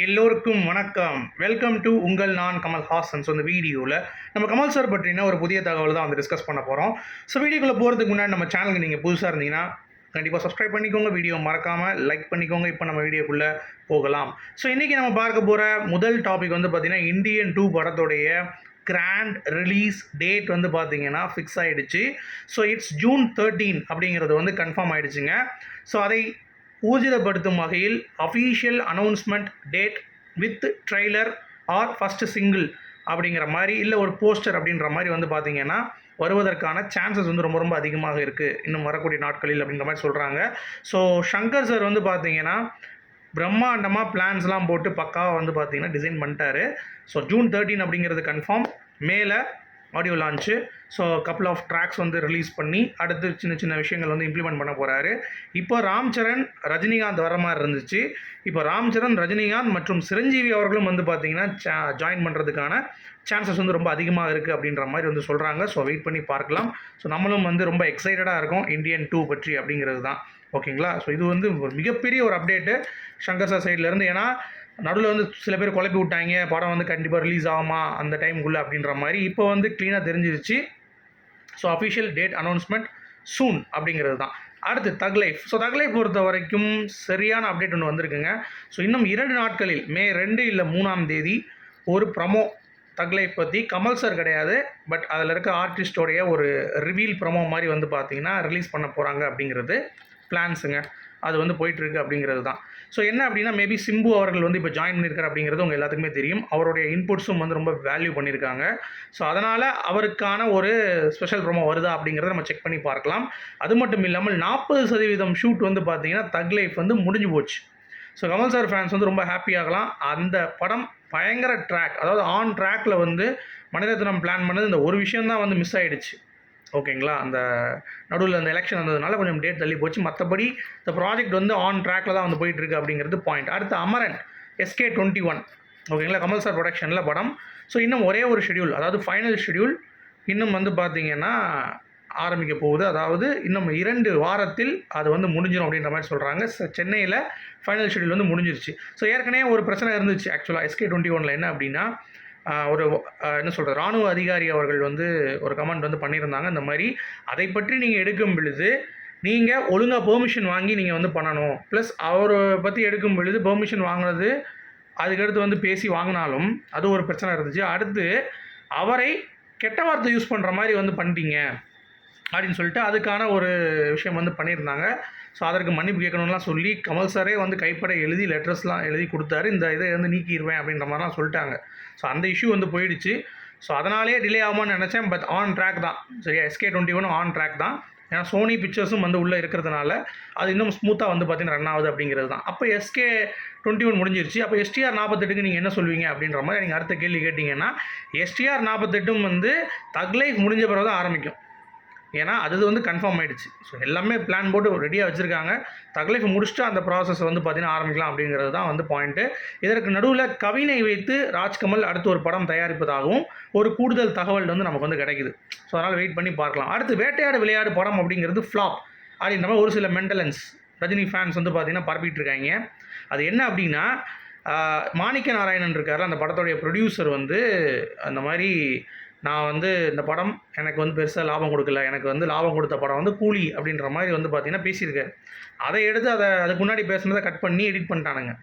எல்லோருக்கும் வணக்கம். Welcome to உங்கள் நான் கமல் ஹாசன். ஸோ இந்த வீடியோவில் நம்ம கமல் சார் பற்றின ஒரு புதிய தகவல் தான் வந்து டிஸ்கஸ் பண்ண போகிறோம் ஸோ வீடியோக்குள்ளே போகிறதுக்கு முன்னாடி நம்ம சேனலுக்கு நீங்கள் புதுசாக இருந்தீங்கன்னா கண்டிப்பாக சப்ஸ்கிரைப் பண்ணிக்கோங்க. வீடியோ மறக்காமல் லைக் பண்ணிக்கோங்க. இப்போ நம்ம வீடியோக்குள்ளே போகலாம். ஸோ இன்றைக்கி நம்ம பார்க்க போகிற முதல் டாபிக் வந்து பார்த்திங்கன்னா இந்தியன் டூ படத்துடைய கிராண்ட் ரிலீஸ் டேட் வந்து பார்த்தீங்கன்னா ஃபிக்ஸ் ஆகிடுச்சு ஸோ இட்ஸ் ஜூன் தேர்ட்டீன் அப்படிங்கிறது வந்து கன்ஃபார்ம் ஆகிடுச்சுங்க ஸோ அதை ஊர்ஜிதப்படுத்தும் வகையில் official announcement date with trailer or first single அப்படிங்கிற மாதிரி இல்லை ஒரு போஸ்டர் அப்படின்ற மாதிரி வந்து பார்த்தீங்கன்னா வருவதற்கான சான்சஸ் வந்து ரொம்ப ரொம்ப அதிகமாக இருக்குது இன்னும் வரக்கூடிய நாட்களில் அப்படின்ற மாதிரி சொல்கிறாங்க ஸோ ஷங்கர் சார் வந்து பார்த்தீங்கன்னா பிரம்மாண்டமாக பிளான்ஸ்லாம் போட்டு பக்காவாக வந்து பார்த்திங்கன்னா டிசைன் பண்ணிட்டாரு. ஸோ ஜூன் தேர்ட்டீன் அப்படிங்கிறது கன்ஃபார்ம் மேலே audio launch so couple of tracks வந்து ரிலீஸ் பண்ணி அடுத்து சின்ன சின்ன விஷயங்கள் வந்து இம்ப்ளிமெண்ட் பண்ண போகிறாரு இப்போ ராம் சரண் ரஜினிகாந்த் வர மாதிரி இருந்துச்சு. இப்போ ராம் சரண் ரஜினிகாந்த் மற்றும் சிரஞ்சீவி அவர்களும் வந்து பார்த்தீங்கன்னா ஜாயின் பண்ணுறதுக்கான சான்சஸ் வந்து ரொம்ப அதிகமாக இருக்குது அப்படின்ற மாதிரி வந்து சொல்கிறாங்க ஸோ வெயிட் பண்ணி பார்க்கலாம். ஸோ நம்மளும் வந்து ரொம்ப எக்ஸைட்டடாக இருக்கும். இந்தியன் டூ பற்றி அப்படிங்கிறது தான். ஓகேங்களா ஸோ இது வந்து ஒரு மிகப்பெரிய ஒரு அப்டேட்டு சங்கர் சார் சைட்லேருந்து ஏன்னா நடுவில் வந்து சில பேர் குழப்பி விட்டாங்க படம் வந்து கண்டிப்பாக ரிலீஸ் ஆகுமா அந்த டைமுக்குள்ளே அப்படின்ற மாதிரி இப்போ வந்து க்ளீனாக தெரிஞ்சிருச்சு. So official date announcement soon அப்படிங்கிறது தான். அடுத்து thug life so thug life பொறுத்த வரைக்கும் சரியான அப்டேட் ஒன்று வந்திருக்குங்க. ஸோ இன்னும் இரண்டு நாட்களில் மே ரெண்டு இல்லை மூணாம் தேதி ஒரு ப்ரமோ தக் லைஃப் பற்றி கமல் சார் கிடையாது. பட் அதில் இருக்க ஆர்டிஸ்டோடைய ஒரு ரிவீல் ப்ரமோ மாதிரி வந்து பார்த்தீங்கன்னா ரிலீஸ் பண்ண போகிறாங்க அப்படிங்கிறது பிளான்ஸுங்க அது வந்து போயிட்டுருக்கு அப்படிங்கிறது தான். ஸோ என்ன அப்படின்னா மேபி சிம்பு அவர்கள் வந்து இப்போ ஜாயின் பண்ணியிருக்காரு அப்படிங்கிறது உங்கள் எல்லாத்துக்குமே தெரியும். அவருடைய இன்புட்ஸும் வந்து ரொம்ப வேல்யூ பண்ணியிருக்காங்க. ஸோ அதனால் அவருக்கான ஒரு ஸ்பெஷல் ப்ரோமோ வருதா அப்படிங்கிறத நம்ம செக் பண்ணி பார்க்கலாம். அது மட்டும் இல்லாமல் நாற்பது சதவீதம் ஷூட் வந்து பார்த்தீங்கன்னா தக் லைஃப் வந்து முடிஞ்சு போச்சு. ஸோ கமல் சார் ஃபேன்ஸ் வந்து ரொம்ப ஹாப்பியாகலாம் அந்த படம் பயங்கர ட்ராக் அதாவது ஆன் ட்ராக்ல வந்து மனிதத்தினம் பிளான் பண்ணது இந்த ஒரு விஷயம் தான் வந்து மிஸ் ஆகிடுச்சு ஓகேங்களா? அந்த நடுவில் அந்த எலெக்ஷன் வந்ததுனால கொஞ்சம் டேட் தள்ளி போச்சு. மற்றபடி இந்த ப்ராஜெக்ட் வந்து ஆன் ட்ராக்ல தான் வந்து போயிட்டு இருக்கு அப்படிங்கிறது பாயிண்ட் அடுத்து அமரன் எஸ்கே டுவெண்ட்டி ஒன் ஓகேங்களா? கமல் சார் ப்ரொடக்ஷனில் படம். ஸோ இன்னும் ஒரே ஒரு ஷெடியூல் அதாவது ஃபைனல் ஷெடியூல் இன்னும் வந்து பார்த்தீங்கன்னா ஆரம்பிக்க போகுது. அதாவது இன்னும் இரண்டு வாரத்தில் அது வந்து முடிஞ்சிடும் அப்படின்ற மாதிரி சொல்கிறாங்க சென்னையில் ஃபைனல் ஷெடியூல் வந்து முடிஞ்சிருச்சு. ஸோ ஏற்கனவே ஒரு பிரச்சனை இருந்துச்சு ஆக்சுவலாக எஸ்கே டுவெண்ட்டி ஒனில் என்ன அப்படின்னா ஒரு என்ன சொல்கிறது ராணுவ அதிகாரி அவர்கள் வந்து ஒரு கமெண்ட் வந்து பண்ணியிருந்தாங்க. இந்த மாதிரி அதை பற்றி நீங்கள் எடுக்கும் பொழுது நீங்கள் ஒழுங்காக பெர்மிஷன் வாங்கி நீங்கள் வந்து பண்ணணும். ப்ளஸ் அவரை பற்றி எடுக்கும் பொழுது பெர்மிஷன் வாங்கினது அதுக்கடுத்து வந்து பேசி வாங்கினாலும் அது ஒரு பிரச்சனை இருந்துச்சு. அடுத்து அவரை கெட்ட வார்த்தை யூஸ் பண்ணுற மாதிரி வந்து பண்ணிட்டீங்க. அப்படின்னு சொல்லிட்டு அதுக்கான ஒரு விஷயம் வந்து பண்ணியிருந்தாங்க. ஸோ அதற்கு மன்னிப்பு கேட்கணும்லாம் சொல்லி கமல் சாரே வந்து கைப்பட எழுதி லெட்டர்ஸ்லாம் எழுதி கொடுத்தாரு. இந்த இதை வந்து நீக்கிடுவேன் அப்படின்ற மாதிரிலாம் சொல்லிட்டாங்க. ஸோ அந்த இஷ்யூ வந்து போயிடுச்சு. ஸோ அதனாலே டிலே ஆகுமான்னு நினச்சேன். பட் ஆன் ட்ராக் தான். சரியா? SK twenty one on track தான். ஏன்னா சோனி பிக்சர்ஸும் வந்து உள்ளே இருக்கிறதுனால அது இன்னும் ஸ்மூத்தாக வந்து பார்த்தீங்கன்னா ரன் ஆகுது அப்படிங்கிறது தான். அப்போ எஸ்கே டுவெண்ட்டி ஒன் முடிஞ்சிருச்சு. அப்போ எஸ்டிஆர் நாற்பத்தெட்டுக்கு நீங்கள் என்ன சொல்வீங்க அப்படின்ற மாதிரி நீங்கள் அடுத்த கேள்வி கேட்டிங்கன்னா எஸ்டிஆர் நாற்பத்தெட்டும் வந்து தக் லைஃப் முடிஞ்ச பிறகு தான் ஆரம்பிக்கும். ஏன்னா அது வந்து கன்ஃபார்ம் ஆகிடுச்சு ஸோ எல்லாமே பிளான் போட்டு ரெடியாக வச்சுருக்காங்க. தகலைஃப் முடிச்சுட்டு அந்த ப்ராசஸ் வந்து பார்த்தீங்கன்னா ஆரம்பிக்கலாம் அப்படிங்கிறது தான் வந்து பாயிண்ட்டு இதற்கு நடுவில் கவினை வைத்து ராஜ்கமல் அடுத்து ஒரு படம் தயாரிப்பதாகவும் ஒரு கூடுதல் தகவல் வந்து நமக்கு வந்து கிடைக்குது. ஸோ அதனால் வெயிட் பண்ணி பார்க்கலாம். அடுத்து வேட்டையாடு விளையாடு படம் அப்படிங்கிறது ஃப்ளாப் அப்படின்ற மாதிரி ஒரு சில மென்டலன்ஸ் ரஜினி ஃபேன்ஸ் வந்து பார்த்தீங்கன்னா பரப்பிட்டு இருக்காங்க. அது என்ன அப்படின்னா மாணிக்க நாராயணன் இருக்கார் அந்த படத்துடைய ப்ரொடியூசர் வந்து அந்த மாதிரி நான் வந்து இந்த படம் எனக்கு வந்து பெருசாக லாபம் கொடுக்கல. எனக்கு வந்து லாபம் கொடுத்த படம் வந்து கூலி அப்படின்ற மாதிரி வந்து பார்த்தீங்கன்னா பேசியிருக்காரு. அதை எடுத்து அதை அதுக்கு முன்னாடி பேசுனதை கட் பண்ணி எடிட் பண்ணிட்டானுங்க.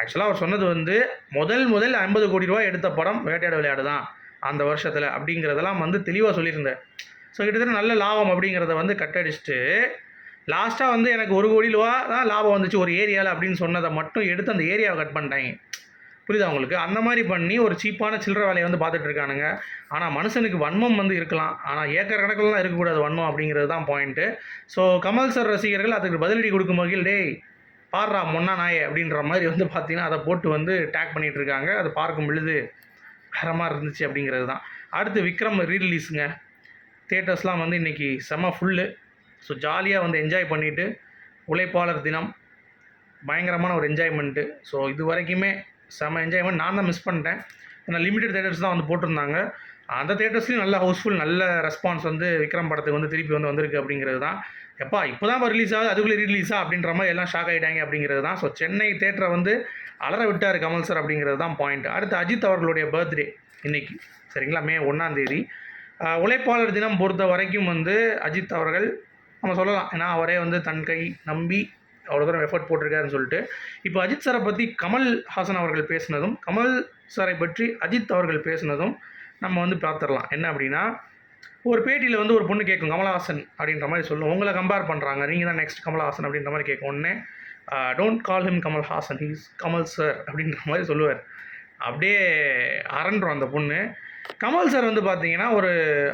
ஆக்சுவலாக அவர் சொன்னது வந்து முதல் முதல் ஐம்பது கோடி ரூபாய் எடுத்த படம் வேட்டையாட விளையாடு தான் அந்த வருஷத்தில் அப்படிங்கிறதெல்லாம் வந்து தெளிவாக சொல்லியிருந்தார். ஸோ கிட்டத்தட்ட நல்ல லாபம் அப்படிங்கிறத வந்து கட் அடிச்சுட்டு லாஸ்ட்டாக வந்து எனக்கு ஒரு கோடி ரூபா தான் லாபம் வந்துச்சு ஒரு ஏரியாவில் அப்படின்னு சொன்னதை மட்டும் எடுத்து அந்த ஏரியாவை கட் பண்ணிட்டாங்க. புரியுதா உங்களுக்கு? அந்த மாதிரி பண்ணி ஒரு சீப்பான சில்லற வேலையை வந்து பார்த்துட்டு இருக்கானுங்க. ஆனால் மனுஷனுக்கு வன்மம் வந்து இருக்கலாம். ஆனால் ஏக்கர் கணக்கிலலாம் இருக்கக்கூடாது வன்மம் அப்படிங்கிறது தான் பாயிண்ட்டு ஸோ கமல் சார் ரசிகர்கள் அதுக்கு பதிலடி கொடுக்கும் வகையில் டேய் பாடுறா மொன்னா நாயே அப்படின்ற மாதிரி வந்து பார்த்தீங்கன்னா அதை போட்டு வந்து டேக் பண்ணிகிட்டு இருக்காங்க. அதை பார்க்கும் பொழுது ஹரமாக இருந்துச்சு அப்படிங்கிறது தான். அடுத்து விக்ரம் ரீரிலீஸுங்க தேட்டர்ஸ்லாம் வந்து இன்றைக்கி செம்ம ஃபுல்லு ஸோ ஜாலியாக வந்து என்ஜாய் பண்ணிவிட்டு உழைப்பாளர் தினம். பயங்கரமான ஒரு என்ஜாய்மெண்ட்டு ஸோ இது வரைக்குமே செம்ம என்ஜாய்மெண்ட் நான் தான் மிஸ் பண்ணிட்டேன். ஏன்னா லிமிடெட் தேட்டர்ஸ் தான் வந்து போட்டிருந்தாங்க. அந்த தேட்டர்ஸ்லையும் நல்ல ஹவுஸ்ஃபுல் நல்ல ரெஸ்பான்ஸ் வந்து விக்ரம் படத்துக்கு வந்து திருப்பி வந்து வந்திருக்கு அப்படிங்கிறது தான். எப்பா இப்போ தான் ரிலீஸ் ஆகுது அதுக்குள்ளே ரிலீஸா அப்படின்ற மாதிரி எல்லாம் ஷாக் ஆகிட்டாங்க அப்படிங்கிறது தான். ஸோ சென்னை தேட்டரை வந்து அலற விட்டார் கமல் சார் அப்படிங்கிறது தான் பாயிண்ட் அடுத்து அஜித் அவர்களுடைய பர்த்டே இன்றைக்கி சரிங்களா? மே ஒன்றாம் தேதி. உழைப்பாளர் தினம் பொறுத்த வரைக்கும் வந்து அஜித் அவர்கள் நம்ம சொல்லலாம். ஏன்னா அவரே வந்து தன் கை நம்பி அவ்வளோ தூரம் எஃபர்ட் போட்டிருக்காருன்னு சொல்லிட்டு இப்போ அஜித் சாரை பற்றி கமல் ஹாசன் அவர்கள் பேசினதும் கமல் சாரை பற்றி அஜித் அவர்கள் பேசினதும் நம்ம வந்து பார்த்துடலாம். என்ன அப்படின்னா ஒரு பேட்டியில் வந்து ஒரு பொண்ணு கேட்கும் கமலஹாசன் அப்படின்ற மாதிரி சொல்லும். உங்களை கம்பேர் பண்ணுறாங்க நீங்கள் தான் நெக்ஸ்ட் கமலஹாசன் அப்படின்ற மாதிரி கேட்கும். ஒன்று don't call him Kamal Haasan. He's Kamal sir அப்படின்ற மாதிரி சொல்லுவார். அப்படியே அரண்டுரும் அந்த பொண்ணு. கமல் சார் வந்து பார்த்தீங்கன்னா ஒரு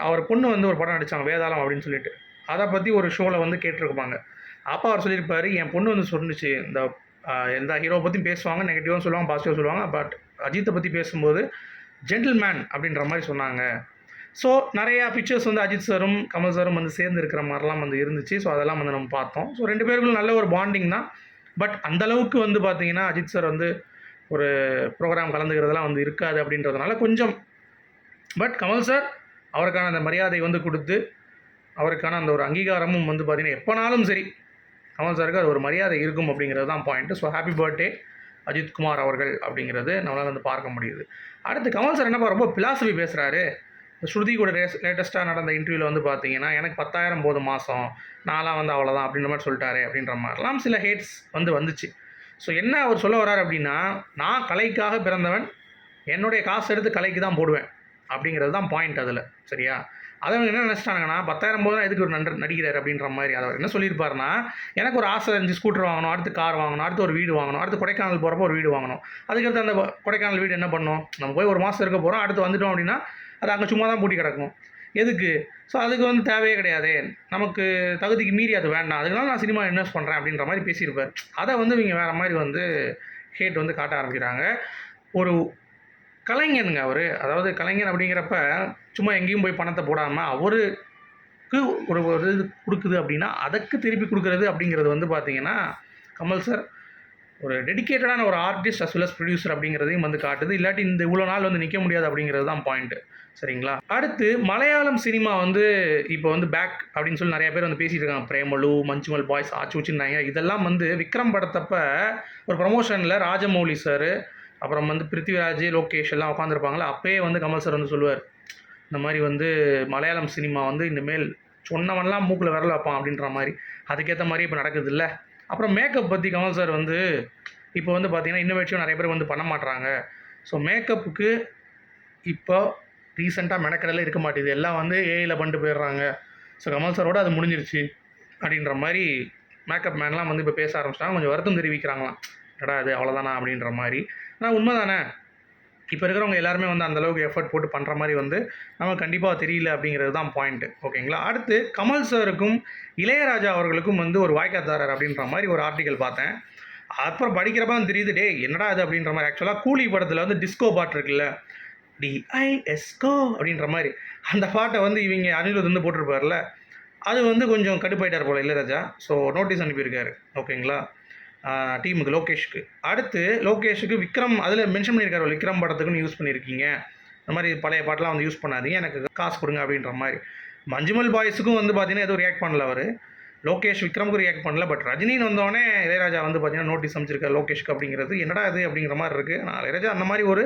அவர் பொண்ணு வந்து ஒரு படம் நடித்தாங்க வேதாளம் அப்படின்னு சொல்லிட்டு. அதை பற்றி ஒரு ஷோவில் வந்து கேட்டிருப்பாங்க. அப்பா அவர் சொல்லியிருப்பாரு என் பொண்ணு வந்து சொன்னுச்சு இந்த எந்த ஹீரோவை பற்றியும் பேசுவாங்க நெகட்டிவாக சொல்லுவாங்க பாசிட்டிவாக சொல்லுவாங்க பட் அஜித்தை பற்றி பேசும்போது ஜென்டில்மேன் அப்படின்ற மாதிரி சொன்னாங்க. ஸோ நிறையா பிக்சர்ஸ் வந்து அஜித் சாரும் கமல் சாரும் வந்து சேர்ந்து இருக்கிற மாதிரிலாம் வந்து இருந்துச்சு. ஸோ அதெல்லாம் வந்து நம்ம பார்த்தோம். ஸோ ரெண்டு பேருக்கும் நல்ல ஒரு பாண்டிங் தான். பட் அந்த அளவுக்கு வந்து பார்த்தீங்கன்னா அஜித் சார் வந்து ஒரு ப்ரோக்ராம் கலந்துக்கிறதெல்லாம் வந்து இருக்காது அப்படின்றதுனால கொஞ்சம். பட் கமல் சார் அவருக்கான அந்த மரியாதை வந்து கொடுத்து அவருக்கான அந்த ஒரு அங்கீகாரமும் வந்து பார்த்திங்கன்னா எப்போனாலும் சரி கமல் சாருக்கு அது ஒரு மரியாதை இருக்கும் அப்படிங்கிறது தான் point so happy birthday Ajithkumar அவர்கள் அப்படிங்கிறது நம்மளால் வந்து பார்க்க முடியுது. அடுத்து கமல் சார் என்னப்பா ரொம்ப பிலாசபி பேசுகிறாரு ஸ்ருதி கூட லேட்டஸ்ட்டாக நடந்த இன்டர்வியூவில் வந்து பார்த்தீங்கன்னா எனக்கு பத்தாயிரம் போது மாதம் நான்லாம் வந்து அவ்வளோதான் அப்படின்ற மாதிரி சொல்லிட்டாரு அப்படின்ற மாதிரிலாம் சில ஹேட்ஸ் வந்து வந்துச்சு. ஸோ என்ன அவர் சொல்ல வர்றாரு அப்படின்னா நான் கலைக்காக பிறந்தவன் என்னுடைய காசு எடுத்து கலைக்கு தான் போடுவேன் அப்படிங்கிறது தான் பாயிண்ட் அதில். சரியா? அதை அவங்க என்ன நினச்சிட்டாங்கன்னா பத்தாயிரம் போது தான் எதுக்கு ஒரு நண்பர் நடிக்கிறார் அப்படின்ற மாதிரி. அதை அவர் என்ன சொல்லியிருப்பாருன்னா எனக்கு ஒரு ஆசை இருந்துச்சு ஸ்கூட்டர் வாங்கணும் அடுத்து கார் வாங்கணும் அடுத்து ஒரு வீடு வாங்கணும் அடுத்து கொடைக்கானல் போகிறப்போ ஒரு வீடு வாங்கணும். அதுக்கடுத்து அந்த கொடைக்கானல் வீடு என்ன பண்ணணும் நம்ம போய் ஒரு மாதம் இருக்க போகிறோம் அடுத்து வந்துட்டோம் அப்படின்னா அது அங்கே சும்மா தான் பூட்டி கிடக்கும். எதுக்கு? ஸோ அதுக்கு வந்து தேவையே கிடையாது. நமக்கு தகுதிக்கு மீறி அது வேண்டாம். அதனால நான் சினிமா இன்வெஸ்ட் பண்ணுறேன் அப்படின்ற மாதிரி பேசியிருப்பார். அதை வந்து இவங்க வேறு மாதிரி வந்து ஹேட் வந்து காட்ட ஆரம்பிக்கிறாங்க. ஒரு கலைஞனுங்க அவர். அதாவது கலைஞன் அப்படிங்கிறப்ப சும்மா எங்கேயும் போய் பணத்தை போடாமல் அவருக்கு ஒரு ஒரு இது கொடுக்குது அப்படின்னா அதுக்கு திருப்பி கொடுக்குறது அப்படிங்கிறது வந்து பார்த்திங்கன்னா கமல் சார் ஒரு டெடிகேட்டடான ஒரு artist as well as producer அப்படிங்கிறதையும் வந்து காட்டுது. இல்லாட்டி இந்த இவ்வளோ நாள் வந்து நிற்க முடியாது அப்படிங்கிறது தான் பாயிண்ட்டு சரிங்களா? அடுத்து மலையாளம் சினிமா வந்து இப்போ வந்து பேக் அப்படின்னு சொல்லி நிறைய பேர் வந்து பேசிகிட்டு இருக்காங்க. பிரேமலு மஞ்சுமல் பாய்ஸ் ஆச்சு வச்சுருந்தாங்க இதெல்லாம் வந்து விக்ரம் படத்தப்ப ஒரு ப்ரமோஷனில் ராஜமௌலி சார் அப்புறம் வந்து பிருத்திவிராஜ் லோகேஷ் எல்லாம் உட்காந்துருப்பாங்களே அப்போயே வந்து கமல் சார் வந்து சொல்லுவார் இந்த மாதிரி வந்து மலையாளம் சினிமா வந்து இனிமேல் சொன்னவன்லாம் மூக்கில் விரல வைப்பான் அப்படின்ற மாதிரி. அதுக்கேற்ற மாதிரி இப்போ நடக்குது இல்லை அப்புறம் மேக்கப் பற்றி கமல் சார் வந்து இப்போ வந்து பார்த்தீங்கன்னா இன்னோவேஷன் நிறைய பேர் வந்து பண்ண மாட்டுறாங்க ஸோ மேக்கப்புக்கு இப்போ ரீசெண்டாக மெனக்கடலே இருக்க மாட்டேது எல்லாம் வந்து ஏஐயில் பண்ணிட்டு போயிடுறாங்க. ஸோ கமல் சாரோட அது முடிஞ்சிருச்சு அப்படின்ற மாதிரி மேக்கப் மேன்லாம் வந்து இப்போ பேச ஆரம்பிச்சிட்டாங்க. கொஞ்சம் வருத்தம் தெரிவிக்கிறாங்களாம். எடா அது அவ்வளோதானா அப்படின்ற மாதிரி. ஆனால் உண்மை தானே இப்போ இருக்கிறவங்க எல்லாருமே வந்து அந்தளவுக்கு எஃபர்ட் போட்டு பண்ணுற மாதிரி வந்து நமக்கு கண்டிப்பாக தெரியல அப்படிங்கிறது தான் பாயிண்ட்டு ஓகேங்களா அடுத்து கமல் சாருக்கும் இளையராஜா அவர்களுக்கும் வந்து ஒரு வாய்க்காத்தாரர் அப்படின்ற மாதிரி ஒரு ஆர்டிக்கல் பார்த்தேன். அப்புறம் படிக்கிறப்ப தான் தெரியுது டே என்னடா அது அப்படின்ற மாதிரி ஆக்சுவலாக கூலி படத்தில் வந்து டிஸ்கோ பாட்டு இருக்குல்ல டிஐஎஸ்கோ அப்படின்ற மாதிரி. அந்த பாட்டை வந்து இவங்க அனிருத் வந்து போட்டிருப்பார்ல அது வந்து கொஞ்சம் கடுப்பாயிட்டார் போல இளையராஜா. ஸோ நோட்டீஸ் அனுப்பியிருக்காரு. ஓகேங்களா டீமுக்கு லோகேஷ்க்கு. அடுத்து லோகேஷுக்கு விக்ரம் அதில் மென்ஷன் பண்ணியிருக்காரு விக்ரம் படத்துக்குன்னு யூஸ் பண்ணியிருக்கீங்க. இந்த மாதிரி பழைய பாட்டெலாம் வந்து யூஸ் பண்ணாதீங்க எனக்கு காசு கொடுங்க அப்படின்ற மாதிரி. மஞ்சுமல் பாய்ஸுக்கும் வந்து பார்த்தீங்கன்னா எதுவும் ரியாக்ட் பண்ணல அவர். லோகேஷ் விக்ரமுக்கு ரியாக்ட் பண்ணல பட் ரஜினின்னு வந்தோடனே இளையராஜா வந்து பார்த்தீங்கன்னா நோட்டீஸ் அமைச்சிருக்காரு லோகேஷ்க்கு அப்படிங்கிறது. என்னடா இது அப்படிங்கிற மாதிரி இருக்குது நான் இளையராஜா அந்த மாதிரி ஒரு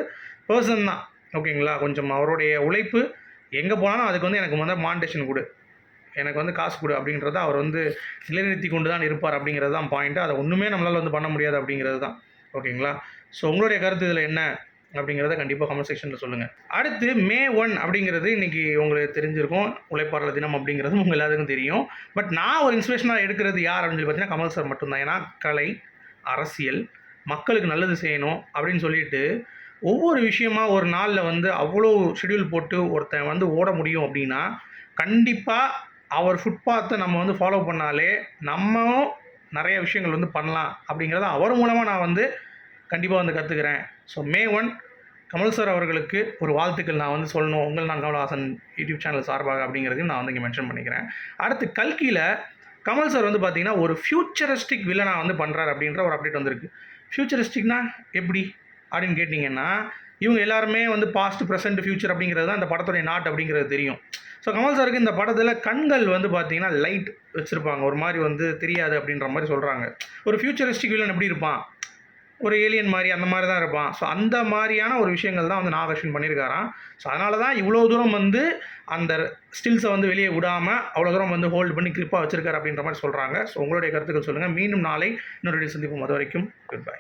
பர்சன் தான். ஓகேங்களா? கொஞ்சம் அவருடைய உழைப்பு எங்கே போனாலும் அதுக்கு வந்து எனக்கு வந்து மாண்டேஷன் கொடு. எனக்கு வந்து காசு கொடு அப்படின்றத அவர் வந்து நிலைநிறுத்தி கொண்டு தான் இருப்பார் அப்படிங்கிறது தான் பாயிண்ட்டு அதை ஒன்றுமே நம்மளால் வந்து பண்ண முடியாது அப்படிங்கிறது தான். ஓகேங்களா? ஸோ உங்களுடைய கருத்து இதில் என்ன? அப்படிங்கிறத கண்டிப்பாக கமெண்ட் செக்ஷனில் சொல்லுங்கள் அடுத்து மே ஒன் அப்படிங்கிறது இன்றைக்கி உங்களுக்கு தெரிஞ்சிருக்கும். உழைப்பாளர் தினம் அப்படிங்கிறது உங்கள் எல்லாத்துக்கும் தெரியும். பட் நான் ஒரு இன்ஸ்பிரேஷனாக எடுக்கிறது யார் அப்படின்னு சொல்லி பார்த்தீங்கன்னா கமல் சார் மட்டும்தான். ஏன்னா கலை அரசியல் மக்களுக்கு நல்லது செய்யணும் அப்படின்னு சொல்லிட்டு ஒவ்வொரு விஷயமா ஒரு நாளில் வந்து அவ்வளோ ஷெட்யூல் போட்டு ஒருத்தன் வந்து ஓட முடியும் அப்படின்னா கண்டிப்பாக அவர் ஃபுட்பாத்தை நம்ம வந்து ஃபாலோ பண்ணாலே நம்மளும் நிறைய விஷயங்கள் வந்து பண்ணலாம் அப்படிங்கிறத அவர் மூலமாக நான் வந்து கண்டிப்பாக வந்து கற்றுக்கிறேன் so May one Kamal sir அவர்களுக்கு ஒரு வாழ்த்துக்கள் நான் வந்து சொல்லணும். உங்கள் நான் கமல்ஹாசன் யூடியூப் சேனல் சார்பாக அப்படிங்கிறதையும் நான் வந்து இங்கே மென்ஷன் பண்ணிக்கிறேன். அடுத்து கல்கியில் கமல் சார் வந்து பார்த்திங்கன்னா ஒரு ஃப்யூச்சரிஸ்டிக் வில்லனாக வந்து பண்ணுறாரு அப்படின்ற ஒரு அப்டேட் வந்திருக்கு. ஃப்யூச்சரிஸ்டிக்னால் எப்படி அப்படின்னு கேட்டிங்கன்னா இவங்க எல்லாருமே வந்து பாஸ்ட் ப்ரெசென்ட் ஃபியூச்சர் அப்படிங்கிறது தான் இந்த படத்துடைய நாட் அப்படிங்கிறது தெரியும். ஸோ கமல் சாருக்கு இந்த படத்தில் கண்கள் வந்து பார்த்தீங்கன்னா லைட் வச்சுருப்பாங்க. ஒரு மாதிரி வந்து தெரியாது அப்படின்ற மாதிரி சொல்கிறாங்க ஒரு ஃபியூச்சரிஸ்டிக் வில்லன் எப்படி இருப்பான்? ஒரு ஏலியன் மாதிரி அந்த மாதிரி தான் இருப்பான். ஸோ அந்த மாதிரியான ஒரு விஷயங்கள் தான் வந்து நாகர்ஷன் பண்ணியிருக்காராம் ஸோ அதனால தான் இவ்வளோ தூரம் வந்து அந்த ஸ்டில்ஸை வந்து வெளியே விடாமல் அவ்வளோ தூரம் வந்து ஹோல்ட் பண்ணி கிரிப்பாக வச்சுருக்காரு அப்படின்ற மாதிரி சொல்கிறாங்க ஸோ உங்களுடைய கருத்துக்கள் சொல்லுங்கள் மீண்டும் நாளை இன்னொரு சந்திப்போம். அது வரைக்கும் குட் பை